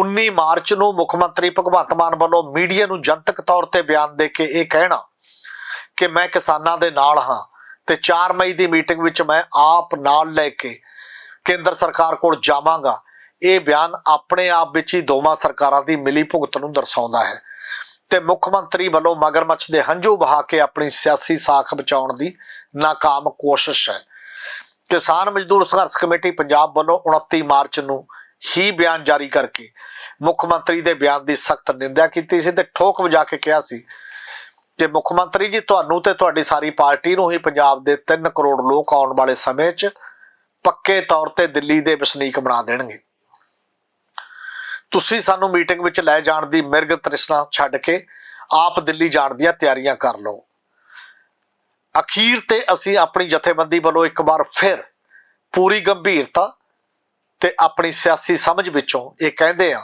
19 March ਨੂੰ ਮੁੱਖ ਮੰਤਰੀ ਭਗਵੰਤ ਮਾਨ ਵੱਲੋਂ ਮੀਡੀਆ ਨੂੰ ਜਨਤਕ ਤੌਰ ਤੇ ਬਿਆਨ ਦੇ ਕੇ ਇਹ ਕਹਿਣਾ ਕਿ ਮੈਂ ਕਿਸਾਨਾਂ ਦੇ ਨਾਲ ਹਾਂ ਤੇ 4 ਮਈ ਦੀ ਮੀਟਿੰਗ ਵਿੱਚ ਮੈਂ ਆਪ ਨਾਲ ਲੈ ਕੇ ਕੇਂਦਰ ਸਰਕਾਰ ਕੋਲ ਜਾਵਾਂਗਾ। ਇਹ ਬਿਆਨ ਆਪਣੇ ਆਪ ਵਿੱਚ ਹੀ ਦੋਵਾਂ ਸਰਕਾਰਾਂ ਦੀ ਮਿਲੀ ਭੁਗਤ ਨੂੰ ਦਰਸਾਉਂਦਾ ਹੈ। ਤੇ ਮੁੱਖ ਮੰਤਰੀ ਵੱਲੋਂ ਮਗਰਮੱਛ ਦੇ ਹੰਝੂ ਬਹਾ ਕੇ ਆਪਣੀ ਸਿਆਸੀ ਸਾਖ ਬਚਾਉਣ ਦੀ ਨਾਕਾਮ ਕੋਸ਼ਿਸ਼ ਹੈ। ਕਿਸਾਨ ਮਜ਼ਦੂਰ ਸੰਘਰਸ਼ ਕਮੇਟੀ ਪੰਜਾਬ ਵੱਲੋਂ 29 ਮਾਰਚ ਨੂੰ ਹੀ ਬਿਆਨ ਜਾਰੀ ਕਰਕੇ ਮੁੱਖ ਮੰਤਰੀ ਦੇ ਬਿਆਨ ਦੀ ਸਖਤ ਨਿੰਦਿਆ ਕੀਤੀ ਸੀ ਤੇ ਠੋਕ ਵਜਾ ਕੇ ਕਿਹਾ ਸੀ ਕਿ ਮੁੱਖ ਮੰਤਰੀ ਜੀ, ਤੁਹਾਨੂੰ ਤੇ ਤੁਹਾਡੀ ਸਾਰੀ ਪਾਰਟੀ ਨੂੰ ਹੀ ਪੰਜਾਬ ਦੇ 3 ਕਰੋੜ ਲੋਕ ਆਉਣ ਵਾਲੇ ਸਮੇਂ 'ਚ ਪੱਕੇ ਤੌਰ ਤੇ ਦਿੱਲੀ ਦੇ ਵਸਨੀਕ ਬਣਾ ਦੇਣਗੇ। ਤੁਸੀਂ ਸਾਨੂੰ ਮੀਟਿੰਗ ਵਿੱਚ ਲੈ ਜਾਣ ਦੀ ਮਿਰਗ ਤ੍ਰਿਸ਼ਨਾ ਛੱਡ ਕੇ ਆਪ ਦਿੱਲੀ ਜਾਣ ਦੀਆਂ ਤਿਆਰੀਆਂ ਕਰ ਲਓ। ਅਖੀਰ ਤੇ ਅਸੀਂ ਆਪਣੀ ਜਥੇਬੰਦੀ ਵੱਲੋਂ ਇੱਕ ਵਾਰ ਫਿਰ ਪੂਰੀ ਗੰਭੀਰਤਾ ਤੇ ਆਪਣੀ ਸਿਆਸੀ ਸਮਝ ਵਿੱਚੋਂ ਇਹ ਕਹਿੰਦੇ ਆ